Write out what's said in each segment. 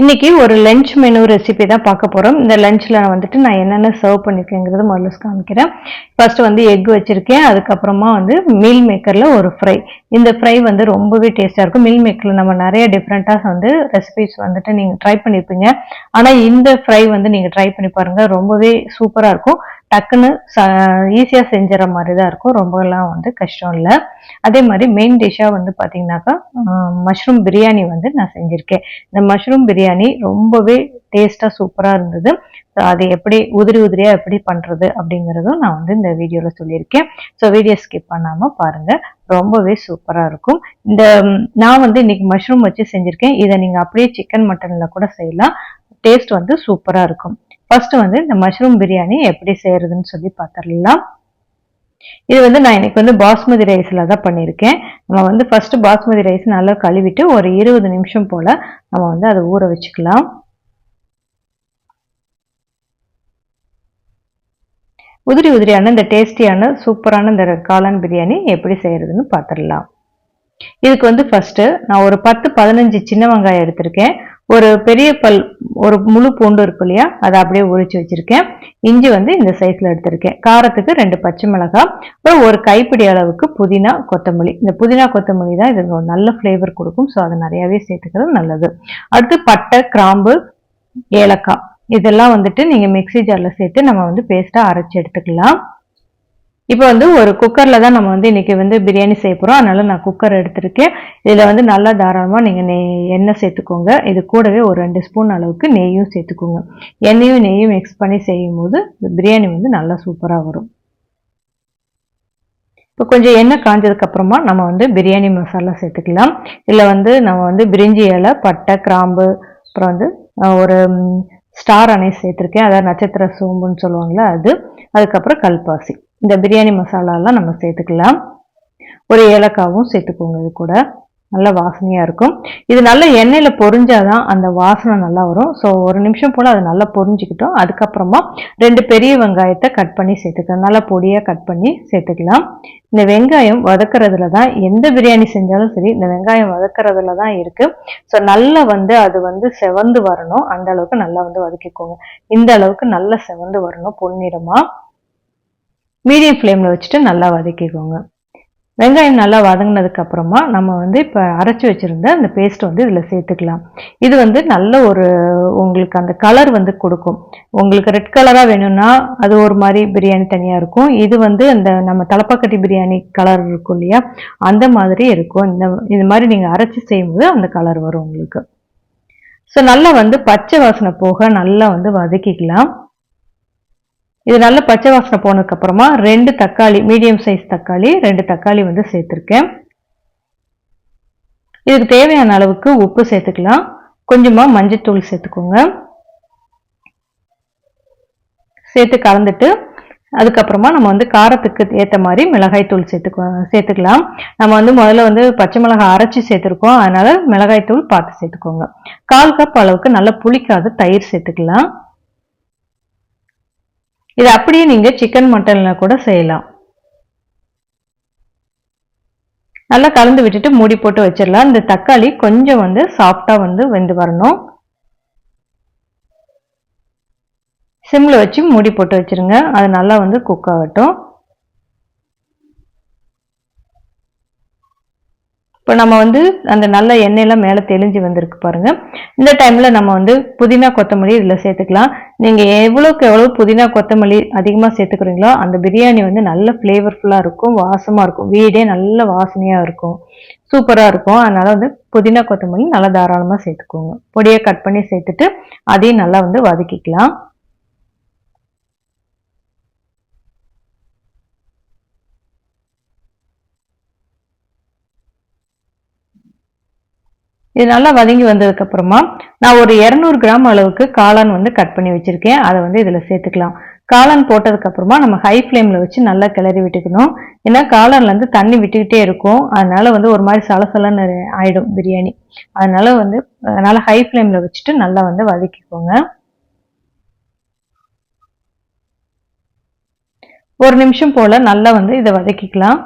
இன்னைக்கு ஒரு lunch menu recipe தான் பார்க்க போகிறோம் இந்த லஞ்சில் வந்துட்டு நான் என்னென்ன சர்வ் பண்ணியிருக்கேங்கிறது முதல்ல காமிக்கிறேன். ஃபர்ஸ்ட் வந்து எக் வச்சுருக்கேன். அதுக்கப்புறமா வந்து மீல் மேக்கரில் ஒரு ஃப்ரை இந்த ஃப்ரை வந்து ரொம்பவே டேஸ்ட்டாக இருக்கும். மீல் மேக்கரில் நம்ம நிறைய டிஃப்ரெண்ட்டாக வந்து ரெசிபிஸ் வந்துட்டு நீங்கள் ட்ரை பண்ணியிருப்பீங்க ஆனால் இந்த ஃப்ரை வந்து நீங்கள் ட்ரை பண்ணி பாருங்கள் ரொம்பவே சூப்பராக இருக்கும். டக்குன்னு ஈஸியாக செஞ்சுற மாதிரி தான் இருக்கும். ரொம்பலாம் வந்து கஷ்டம் இல்லை. அதே மாதிரி மெயின் டிஷ்ஷாக வந்து பார்த்தீங்கன்னாக்கா மஷ்ரூம் பிரியாணி வந்து நான் செஞ்சுருக்கேன். இந்த மஷ்ரூம் பிரியாணி ரொம்பவே டேஸ்ட்டாக சூப்பராக இருந்தது. ஸோ அது எப்படி உதிரி உதிரியாக எப்படி பண்ணுறது அப்படிங்கிறதும் நான் வந்து இந்த வீடியோவில் சொல்லியிருக்கேன். ஸோ வீடியோ ஸ்கிப் பண்ணாமல் பாருங்கள் ரொம்பவே சூப்பராக இருக்கும். இந்த நான் வந்து இன்னைக்கு மஷ்ரூம் வச்சு செஞ்சுருக்கேன். இதை நீங்கள் அப்படியே சிக்கன் மட்டனில் கூட செய்யலாம். டேஸ்ட் வந்து சூப்பராக இருக்கும். ஃபர்ஸ்ட் வந்து இந்த மஷ்ரூம் பிரியாணி எப்படி செய்யறதுன்னு சொல்லி பார்த்துடலாம். இது வந்து நான் இன்னைக்கு வந்து பாஸ்மதி ரைஸில் தான் பண்ணியிருக்கேன். நம்ம வந்து ஃபர்ஸ்ட் பாஸ்மதி ரைஸ் நல்லா கழுவிட்டு ஒரு இருபது நிமிஷம் போல் நம்ம வந்து அதை ஊற வச்சுக்கலாம். உதிரி உதிரியான இந்த டேஸ்டியான சூப்பரான இந்த காளான் பிரியாணி எப்படி செய்யறதுன்னு பார்த்துடலாம். இதுக்கு வந்து ஃபர்ஸ்ட் நான் ஒரு பத்து பதினஞ்சு சின்ன வெங்காயம் எடுத்திருக்கேன். ஒரு பெரிய பல் ஒரு முழு பூண்டு இருக்கும் இல்லையா? அதை அப்படியே உரிச்சு வச்சிருக்கேன். இஞ்சி வந்து இந்த சைஸ்ல எடுத்திருக்கேன். காரத்துக்கு ரெண்டு பச்சை மிளகாய் அப்புறம் ஒரு கைப்பிடி அளவுக்கு புதினா கொத்தமல்லி. இந்த புதினா கொத்தமல்லி தான் இது நல்ல ஃப்ளேவர் கொடுக்கும். ஸோ அதை நிறையாவே சேர்த்துக்கிறது நல்லது. அடுத்து பட்டை கிராம்பு ஏலக்காய். இதெல்லாம் வந்துட்டு நீங்க மிக்சி ஜாரில் சேர்த்து நம்ம வந்து பேஸ்டா அரைச்சி எடுத்துக்கலாம். இப்போ வந்து ஒரு குக்கரில் தான் நம்ம வந்து இன்றைக்கி வந்து பிரியாணி செய்ய போகிறோம் அதனால் நான் குக்கர் எடுத்திருக்கேன். இதில் வந்து நல்லா தாராளமாக நீங்கள் நெய் எண்ணெய் சேர்த்துக்கோங்க. இது கூடவே ஒரு ரெண்டு ஸ்பூன் அளவுக்கு நெய்யும் சேர்த்துக்கோங்க. எண்ணெயும் நெய்யும் மிக்ஸ் பண்ணி செய்யும் போது பிரியாணி வந்து நல்லா சூப்பராக வரும். இப்போ கொஞ்சம் எண்ணெய் காஞ்சதுக்கப்புறமா நம்ம வந்து பிரியாணி மசாலா சேர்த்துக்கலாம். இதில் வந்து நம்ம வந்து பிரிஞ்சி இலை பட்டை கிராம்பு அப்புறம் வந்து ஒரு ஸ்டார் அணை சேர்த்துருக்கேன். அதாவது நட்சத்திர சோம்புன்னு சொல்லுவாங்களே அது. அதுக்கப்புறம் கல்பாசி. இந்த பிரியாணி மசாலாலாம் நம்ம சேர்த்துக்கலாம். ஒரு ஏலக்காவும் சேர்த்துக்கோங்க இது கூட. நல்ல வாசனையாக இருக்கும். இது நல்ல எண்ணெயில் பொரிஞ்சாதான் அந்த வாசனை நல்லா வரும். ஸோ ஒரு நிமிஷம் போல் அதை நல்லா பொரிஞ்சுக்கிட்டோம். அதுக்கப்புறமா ரெண்டு பெரிய வெங்காயத்தை கட் பண்ணி சேர்த்துக்கலாம். நல்லா பொடியாக கட் பண்ணி சேர்த்துக்கலாம். இந்த வெங்காயம் வதக்கிறதுல தான் எந்த பிரியாணி செஞ்சாலும் சரி இந்த வெங்காயம் வதக்கிறதுல தான் இருக்குது ஸோ நல்லா வந்து அது வந்து செவந்து வரணும். அந்த அளவுக்கு நல்லா வந்து வதக்கிக்கோங்க. இந்த அளவுக்கு நல்லா செவந்து வரணும் பொன்னிறமாக மீடியம் ஃப்ளேமில் வச்சுட்டு நல்லா வதக்கிக்கோங்க. வெங்காயம் நல்லா வதங்கினதுக்கு அப்புறமா நம்ம வந்து இப்போ அரைச்சி வச்சுருந்த அந்த பேஸ்ட் வந்து இதில் சேர்த்துக்கலாம். இது வந்து நல்ல ஒரு உங்களுக்கு அந்த கலர் வந்து கொடுக்கும். உங்களுக்கு ரெட் கலராக வேணும்னா அது ஒரு மாதிரி பிரியாணி தனியாக இருக்கும். இது வந்து அந்த நம்ம தலப்பாக்கட்டி பிரியாணி கலர் இருக்கும் இல்லையா? அந்த மாதிரி இருக்கும். இந்த இது மாதிரி நீங்கள் அரைச்சி செய்யும்போது அந்த கலர் வரும் உங்களுக்கு. ஸோ நல்லா வந்து பச்சை வாசனை போக நல்லா வந்து வதக்கிக்கலாம். இது நல்ல பச்சை வாசனை போனதுக்கப்புறமா ரெண்டு தக்காளி மீடியம் சைஸ் தக்காளி ரெண்டு தக்காளி வந்து சேர்த்துருக்கேன். இதுக்கு தேவையான அளவுக்கு உப்பு சேர்த்துக்கலாம். கொஞ்சமாக மஞ்சத்தூள் சேர்த்துக்கோங்க. சேர்த்து கலந்துட்டு அதுக்கப்புறமா நம்ம வந்து காரத்துக்கு ஏற்ற மாதிரி மிளகாய் தூள் சேர்த்துக்கோ சேர்த்துக்கலாம். நம்ம வந்து முதல்ல வந்து பச்சை மிளகாய் அரைச்சி சேர்த்துருக்கோம். அதனால மிளகாய் தூள் பார்த்து சேர்த்துக்கோங்க. கால் கப் அளவுக்கு நல்லா புளிக்காத தயிர் சேர்த்துக்கலாம். இது அப்படியே நீங்கள் சிக்கன் மட்டனில் கூட செய்யலாம். நல்லா கலந்து விட்டுட்டு மூடி போட்டு வச்சிடலாம். இந்த தக்காளி கொஞ்சம் வந்து சாஃப்டாக வந்து வெந்து வரணும். சிம்மில் வச்சு மூடி போட்டு வச்சிருங்க. அது நல்லா வந்து குக் ஆகட்டும். இப்போ நம்ம வந்து அந்த நல்ல எண்ணெயெல்லாம் மேலே தெளிஞ்சு வந்திருக்கு பாருங்கள் இந்த டைமில் நம்ம வந்து புதினா கொத்தமல்லி இதில் சேர்த்துக்கலாம். நீங்கள் எவ்வளோக்கு எவ்வளோ புதினா கொத்தமல்லி அதிகமாக சேர்த்துக்கிறீங்களோ அந்த பிரியாணி வந்து நல்ல ஃப்ளேவர்ஃபுல்லாக இருக்கும் வாசமாக இருக்கும். வீடே நல்ல வாசனையாக இருக்கும். சூப்பராக இருக்கும். அதனால் வந்து புதினா கொத்தமல்லி நல்லா தாராளமாக சேர்த்துக்கோங்க. பொடியை கட் பண்ணி சேர்த்துட்டு அதையும் நல்லா வந்து வதக்கிக்கலாம். இது நல்லா வதங்கி வந்ததுக்கு அப்புறமா நான் ஒரு இரநூறு கிராம் அளவுக்கு காளான் வந்து கட் பண்ணி வச்சிருக்கேன். அதை வந்து இதில் சேர்த்துக்கலாம். காளான் போட்டதுக்கு அப்புறமா நம்ம ஹை ஃப்ளேமில் வச்சு நல்லா கிளறி விட்டுக்கணும். ஏன்னா காளான்லேருந்து தண்ணி விட்டுக்கிட்டே இருக்கும். அதனால வந்து ஒரு மாதிரி சலசலன்னு ஆயிடும் பிரியாணி. அதனால வந்து அதனால் ஹை ஃப்ளேமில் வச்சுட்டு நல்லா வந்து வதக்கிக்கோங்க. ஒரு நிமிஷம் போல் நல்லா வந்து இதை வதக்கிக்கலாம்.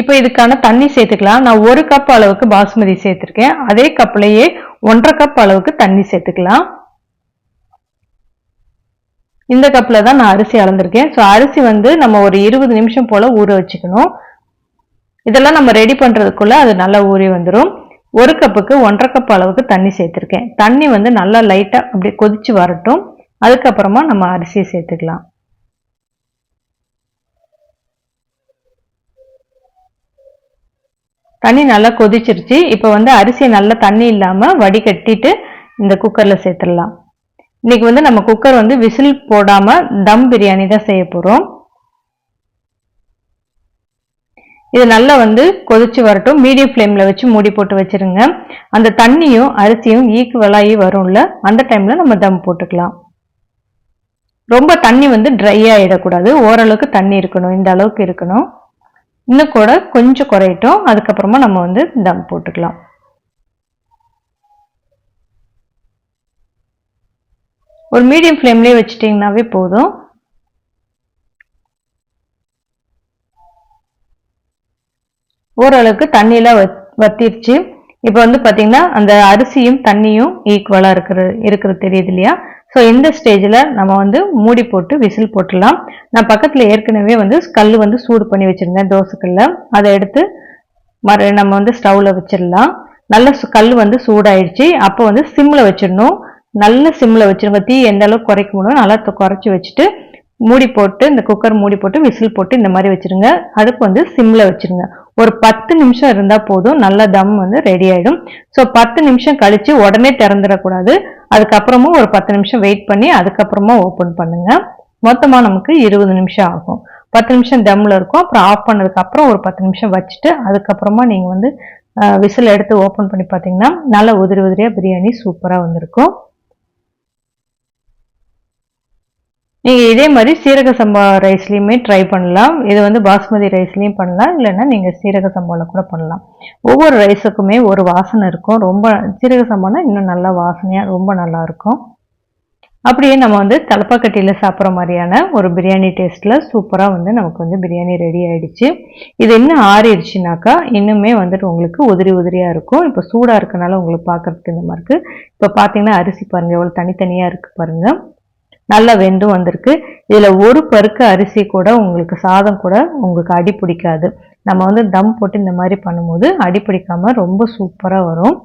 இப்போ இதுக்கான தண்ணி சேர்த்துக்கலாம். நான் ஒரு கப் அளவுக்கு பாஸ்மதி சேர்த்துருக்கேன். அதே கப்லையே ஒன்றரை கப் அளவுக்கு தண்ணி சேர்த்துக்கலாம். இந்த கப்பில் தான் நான் அரிசி அளந்திருக்கேன். ஸோ அரிசி வந்து நம்ம ஒரு இருபது நிமிஷம் போல் ஊற வச்சுக்கணும். இதெல்லாம் நம்ம ரெடி பண்ணுறதுக்குள்ளே அது நல்லா ஊறி வந்துடும் ஒரு கப்புக்கு ஒன்றரை கப் அளவுக்கு தண்ணி சேர்த்துருக்கேன். தண்ணி வந்து நல்லா லைட்டாக அப்படியே கொதிச்சு வரட்டும். அதுக்கப்புறமா நம்ம அரிசியை சேர்த்துக்கலாம். தண்ணி நல்லா கொதிச்சிருச்சு. இப்போ வந்து அரிசி நல்லா தண்ணி இல்லாமல் வடிகட்டிட்டு இந்த குக்கரில் சேர்த்துடலாம். இன்றைக்கி வந்து நம்ம குக்கர் வந்து விசில் போடாமல் தம் பிரியாணி தான் செய்ய போகிறோம் இது நல்லா வந்து கொதிச்சு வரட்டும். மீடியம் ஃப்ளேமில் வச்சு மூடி போட்டு வச்சிருங்க. அந்த தண்ணியும் அரிசியும் ஈக்குவலாகி வரும்ல. அந்த டைமில் நம்ம தம் போட்டுக்கலாம். ரொம்ப தண்ணி வந்து ட்ரை ஆகிடக்கூடாது ஓரளவுக்கு தண்ணி இருக்கணும். இந்த அளவுக்கு இருக்கணும். இன்னும் கூட கொஞ்சம் குறையட்டும். அதுக்கப்புறமா நம்ம வந்து தம் போட்டுக்கலாம். ஒரு மீடியம் ஃப்ளேம்லேயே வச்சுட்டிங்கனாவே போதும். ஓரளவுக்கு தண்ணியெலாம் வத்திருச்சு. இப்போ வந்து பார்த்தீங்கன்னா அந்த அரிசியும் தண்ணியும் ஈக்குவலாக இருக்கிற இருக்கிறது தெரியுது இல்லையா? ஸோ இந்த ஸ்டேஜில் நம்ம வந்து மூடி போட்டு விசில் போட்டுடலாம். நான் பக்கத்தில் ஏற்கனவே வந்து கல் வந்து சூடு பண்ணி வச்சுருந்தேன் தோசைக்கல்ல. அதை எடுத்து மறு நம்ம வந்து ஸ்டவ்வில் வச்சிடலாம். நல்ல கல் வந்து சூடாயிடுச்சு அப்போ வந்து சிம்மில் வச்சிடணும். நல்ல சிம்மில் வச்சுருங்க. தீ எந்த அளவுக்கு குறைக்க முடியும் நல்லா குறைச்சி வச்சுட்டு மூடி போட்டு இந்த குக்கர் மூடி போட்டு விசில் போட்டு இந்த மாதிரி வச்சுருங்க. அடுப்பு வந்து சிம்மில் வச்சுருங்க. ஒரு பத்து நிமிஷம் இருந்தால் போதும் நல்ல தம் வந்து ரெடி ஆகிடும் ஸோ பத்து நிமிஷம் கழித்து உடனே திறந்துடக்கூடாது. அதுக்கப்புறமும் ஒரு பத்து நிமிஷம் வெயிட் பண்ணி அதுக்கப்புறமா ஓப்பன் பண்ணுங்க. மொத்தமாக நமக்கு இருபது நிமிஷம் ஆகும். பத்து நிமிஷம் தம்மில் இருக்கும். அப்புறம் ஆஃப் பண்ணதுக்கப்புறம் ஒரு பத்து நிமிஷம் வச்சுட்டு அதுக்கப்புறமா நீங்கள் வந்து விசில் எடுத்து ஓப்பன் பண்ணி பார்த்தீங்கன்னா நல்லா உதிரி உதிரியாக பிரியாணி சூப்பராக வந்திருக்கும். நீங்கள் இதே மாதிரி சீரக சம்பா ரைஸ்லேயுமே ட்ரை பண்ணலாம். இது வந்து பாஸ்மதி ரைஸ்லேயும் பண்ணலாம். இல்லைன்னா நீங்கள் சீரக சம்பாவில் கூட பண்ணலாம். ஒவ்வொரு ரைஸுக்குமே ஒரு வாசனை இருக்கும். ரொம்ப சீரக சம்பானா இன்னும் நல்லா வாசனையாக ரொம்ப நல்லா இருக்கும். அப்படியே நம்ம வந்து தலப்பாக்கட்டியில் சாப்பிட்ற மாதிரியான ஒரு பிரியாணி டேஸ்ட்டில் சூப்பராக வந்து நமக்கு வந்து பிரியாணி ரெடி ஆகிடுச்சு இது இன்னும் ஆறிடுச்சுனாக்கா இன்னுமே வந்துட்டு உங்களுக்கு உதிரி உதிரியாக இருக்கும். இப்போ சூடாக இருக்கனால உங்களுக்கு பார்க்குறதுக்கு இந்த மாதிரி இருக்குது இப்போ பார்த்தீங்கன்னா அரிசி பாருங்கள் எவ்வளோ தனித்தனியாக இருக்குது பாருங்கள் நல்லா வெந்து வந்திருக்கு. இதில் ஒரு பருக்க அரிசி கூட உங்களுக்கு சாதம் கூட உங்களுக்கு அடி பிடிக்காது. நம்ம வந்து தம் போட்டு இந்த மாதிரி பண்ணும்போது அடி பிடிக்காமல் ரொம்ப சூப்பராக வரும்.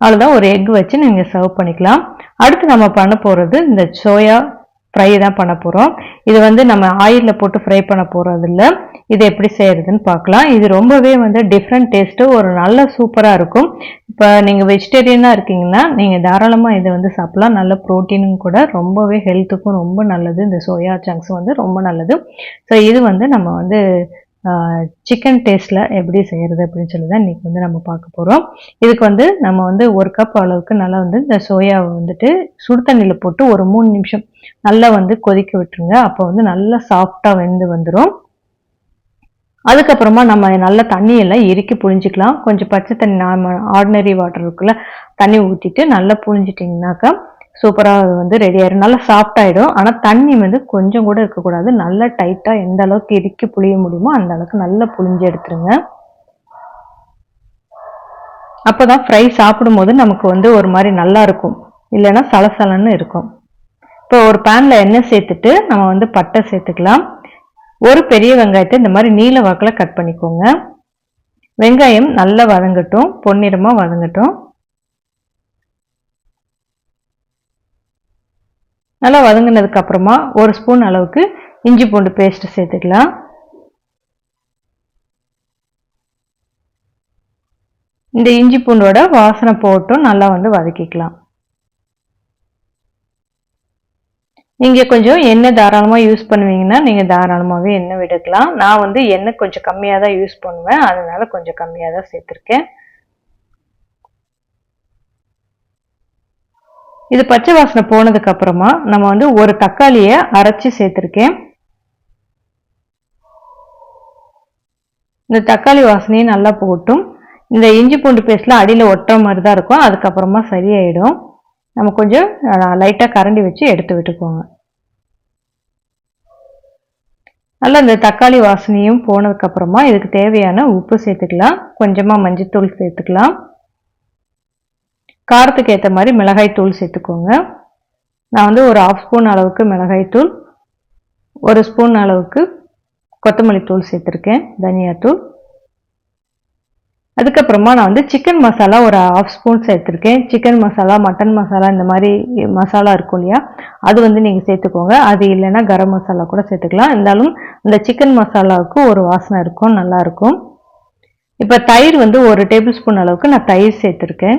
அவ்வளோதான் ஒரு எக் வச்சு நீங்கள் சர்வ் பண்ணிக்கலாம். அடுத்து நம்ம பண்ண போகிறது இந்த சோயா ஃப்ரை தான் பண்ண போகிறோம் இது வந்து நம்ம ஆயிலில் போட்டு ஃப்ரை பண்ண போகிறது இல்லை இது எப்படி செய்கிறதுன்னு பார்க்கலாம். இது ரொம்பவே வந்து டிஃப்ரெண்ட் டேஸ்ட்டு ஒரு நல்ல சூப்பராக இருக்கும். இப்போ நீங்கள் வெஜிடேரியனாக இருக்கீங்கன்னா நீங்கள் தாராளமாக இதை வந்து சாப்பிட்லாம். நல்ல ப்ரோட்டீனும் கூட ரொம்பவே ஹெல்த்துக்கும் ரொம்ப நல்லது. இந்த சோயா சங்க்ஸ் வந்து ரொம்ப நல்லது. ஸோ இது வந்து நம்ம வந்து சிக்கன் டேஸ்ட்டில் எப்படி செய்கிறது அப்படின்னு சொல்லி தான் இன்றைக்கி வந்து நம்ம பார்க்க போகிறோம் இதுக்கு வந்து நம்ம வந்து ஒரு கப் அளவுக்கு நல்லா வந்து இந்த சோயாவை வந்துட்டு சுடு தண்ணியில் போட்டு ஒரு மூணு நிமிஷம் நல்லா வந்து கொதிக்க விட்டுருங்க. அப்போ வந்து நல்லா சாஃப்டாக வெந்து வந்துடும் அதுக்கப்புறமா நம்ம நல்ல தண்ணியெல்லாம் இறுக்கி புழிஞ்சிக்கலாம். கொஞ்சம் பச்சை தண்ணி நார்மல் ஆர்டினரி வாட்டர் இருக்குல்ல தண்ணி ஊற்றிட்டு நல்லா புழிஞ்சிட்டிங்கனாக்கா சூப்பராக அது வந்து ரெடி ஆயிடும் நல்லா சாஃப்ட் ஆகிடும் ஆனால் தண்ணி வந்து கொஞ்சம் கூட இருக்கக்கூடாது. நல்லா டைட்டாக எந்த அளவுக்கு இறுக்கி புளிய முடியுமோ அந்த அளவுக்கு நல்லா புளிஞ்சு எடுத்துருங்க. அப்போ தான் ஃப்ரை சாப்பிடும்போது நமக்கு வந்து ஒரு மாதிரி நல்லா இருக்கும். இல்லைன்னா சலசலன்னு இருக்கும். இப்போ ஒரு பேனில் எண்ணெய் சேர்த்துட்டு நம்ம வந்து பட்டை சேர்த்துக்கலாம். ஒரு பெரிய வெங்காயத்தை இந்த மாதிரி நீல வாக்கில் கட் பண்ணிக்கோங்க. வெங்காயம் நல்லா வதங்கட்டும். பொன்னிறமாக வதங்கட்டும். நல்லா வதங்கினதுக்கு அப்புறமா ஒரு ஸ்பூன் அளவுக்கு இஞ்சி பூண்டு பேஸ்ட்டு சேர்த்துக்கலாம். இந்த இஞ்சி பூண்டோட வாசனை போட்டும் நல்லா வந்து வதக்கிக்கலாம். நீங்கள் கொஞ்சம் எண்ணெய் தாராளமாக யூஸ் பண்ணுவீங்கன்னா நீங்கள் தாராளமாகவே எண்ணெய் விடுக்கலாம். நான் வந்து எண்ணெய் கொஞ்சம் கம்மியாக தான் யூஸ் பண்ணுவேன். அதனால கொஞ்சம் கம்மியாக தான் சேர்த்துருக்கேன். இது பச்சை வாசனை போனதுக்கு அப்புறமா நம்ம வந்து ஒரு தக்காளியை அரைச்சி சேர்த்துருக்கேன். இந்த தக்காளி வாசனையும் நல்லா போட்டும் இந்த இஞ்சி பூண்டு பேஸ்ட்லாம் அடியில் ஒட்டுற மாதிரி தான் இருக்கும். அதுக்கப்புறமா சரியாயிடும். நம்ம கொஞ்சம் லைட்டாக கரண்டி வச்சு எடுத்து விட்டுக்கோங்க. நல்லா இந்த தக்காளி வாசனையும் போனதுக்கப்புறமா இதுக்கு தேவையான உப்பு சேர்த்துக்கலாம். கொஞ்சமாக மஞ்சத்தூள் சேர்த்துக்கலாம். காரத்துக்கு ஏற்ற மாதிரி மிளகாய் தூள் சேர்த்துக்கோங்க. நான் வந்து ஒரு ஆஃப் ஸ்பூன் அளவுக்கு மிளகாய் தூள் ஒரு ஸ்பூன் அளவுக்கு கொத்தமல்லி தூள் சேர்த்துருக்கேன் தனியாத்தூள் அதுக்கப்புறமா நான் வந்து சிக்கன் மசாலா ஒரு ஆஃப் ஸ்பூன் சேர்த்துருக்கேன். சிக்கன் மசாலா மட்டன் மசாலா இந்த மாதிரி மசாலா இருக்கும் இல்லையா? அது வந்து நீங்கள் சேர்த்துக்கோங்க. அது இல்லைன்னா கரம் மசாலா கூட சேர்த்துக்கலாம். இருந்தாலும் இந்த சிக்கன் மசாலாவுக்கு ஒரு வாசனை இருக்கும் நல்லாயிருக்கும் இப்போ தயிர் வந்து ஒரு டேபிள் ஸ்பூன் அளவுக்கு நான் தயிர் சேர்த்துருக்கேன்.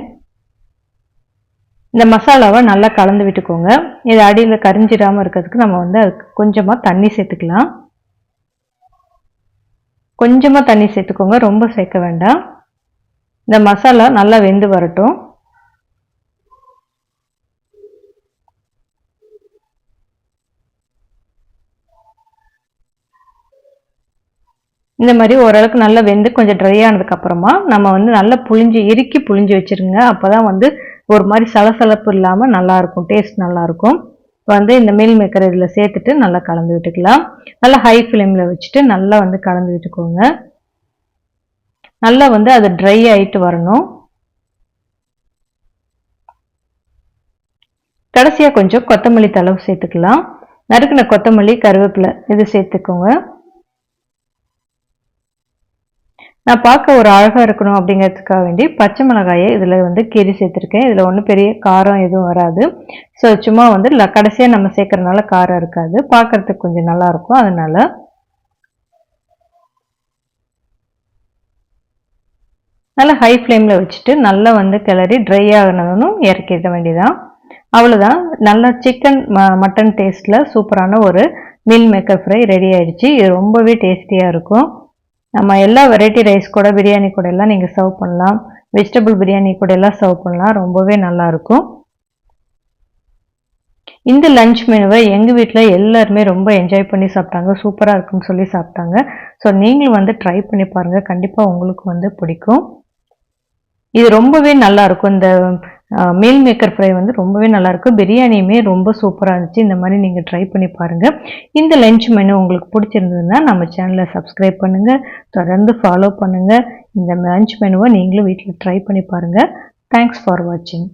இந்த மசாலாவை நல்லா கலந்து விட்டுக்கோங்க. இது அடியில் கரிஞ்சிடாமல் இருக்கிறதுக்கு நம்ம வந்து அதுக்கு கொஞ்சமாக தண்ணி சேர்த்துக்கலாம். கொஞ்சமாக தண்ணி சேர்த்துக்கோங்க. ரொம்ப சேர்க்க வேண்டாம். இந்த மசாலா நல்லா வெந்து வரட்டும். இந்த மாதிரி ஓரளவுக்கு நல்லா வெந்து கொஞ்சம் ட்ரை ஆனதுக்கப்புறமா நம்ம வந்து நல்லா புளிஞ்சு இறுக்கி புளிஞ்சு வச்சுருங்க. அப்போ தான் வந்து ஒரு மாதிரி சலசலப்பு இல்லாமல் நல்லாயிருக்கும் டேஸ்ட் நல்லாயிருக்கும் இப்போ வந்து இந்த மீல் மேக்கர் இதில் சேர்த்துட்டு நல்லா கலந்து விட்டுக்கலாம். நல்லா ஹை ஃப்ளேமில் வச்சுட்டு நல்லா வந்து கலந்து விட்டுக்கோங்க. நல்லா வந்து அது ட்ரை ஆகிட்டு வரணும். கடைசியாக கொஞ்சம் கொத்தமல்லி தளவு சேர்த்துக்கலாம். நறுக்கின கொத்தமல்லி கருவேப்பிலை இது சேர்த்துக்கோங்க. நான் பார்க்க ஒரு அழகாக இருக்கணும் அப்படிங்கிறதுக்காக வேண்டி பச்சை மிளகாயை இதில் வந்து கீறி சேர்த்துருக்கேன். இதில் ஒன்றும் பெரிய காரம் எதுவும் வராது. ஸோ சும்மா வந்து கடைசியாக நம்ம சேர்க்குறதுனால காரம் இருக்காது. பார்க்குறதுக்கு கொஞ்சம் நல்லாயிருக்கும் அதனால் நல்லா ஹை ஃப்ளேமில் வச்சுட்டு நல்லா வந்து கிளறி ட்ரை ஆகினதும் இறக்கிட வேண்டியதான் அவ்வளோதான் நல்லா சிக்கன் ம மட்டன் டேஸ்ட்டில் சூப்பரான ஒரு மீல் மேக்கர் ஃப்ரை ரெடி ஆகிடுச்சு இது ரொம்பவே டேஸ்டியாக இருக்கும். நம்ம எல்லா வெரைட்டி ரைஸ் கூட பிரியாணி கூட எல்லாம் நீங்கள் சர்வ் பண்ணலாம். வெஜிடபிள் பிரியாணி கூட எல்லாம் சர்வ் பண்ணலாம். ரொம்பவே நல்லாயிருக்கும் இந்த லஞ்ச் மெனுவை எங்கள் வீட்டில் எல்லாருமே ரொம்ப என்ஜாய் பண்ணி சாப்பிட்டாங்க. சூப்பராக இருக்குன்னு சொல்லி சாப்பிட்டாங்க. ஸோ நீங்களும் வந்து ட்ரை பண்ணி பாருங்கள் கண்டிப்பாக உங்களுக்கு வந்து பிடிக்கும். இது ரொம்பவே நல்லா இருக்கும். இந்த மீல் மேக்கர் ஃப்ரை வந்து ரொம்பவே நல்லாயிருக்கும் பிரியாணியுமே ரொம்ப சூப்பராக இருந்துச்சு. இந்த மாதிரி நீங்கள் ட்ரை பண்ணி பாருங்கள் இந்த லஞ்ச் மெனு உங்களுக்கு பிடிச்சிருந்ததுன்னா நம்ம சேனலை சப்ஸ்கிரைப் பண்ணுங்கள் தொடர்ந்து ஃபாலோ பண்ணுங்கள் இந்த லஞ்ச் மெனுவை நீங்களும் வீட்டில் ட்ரை பண்ணி பாருங்கள் தேங்க்ஸ் ஃபார் வாட்சிங்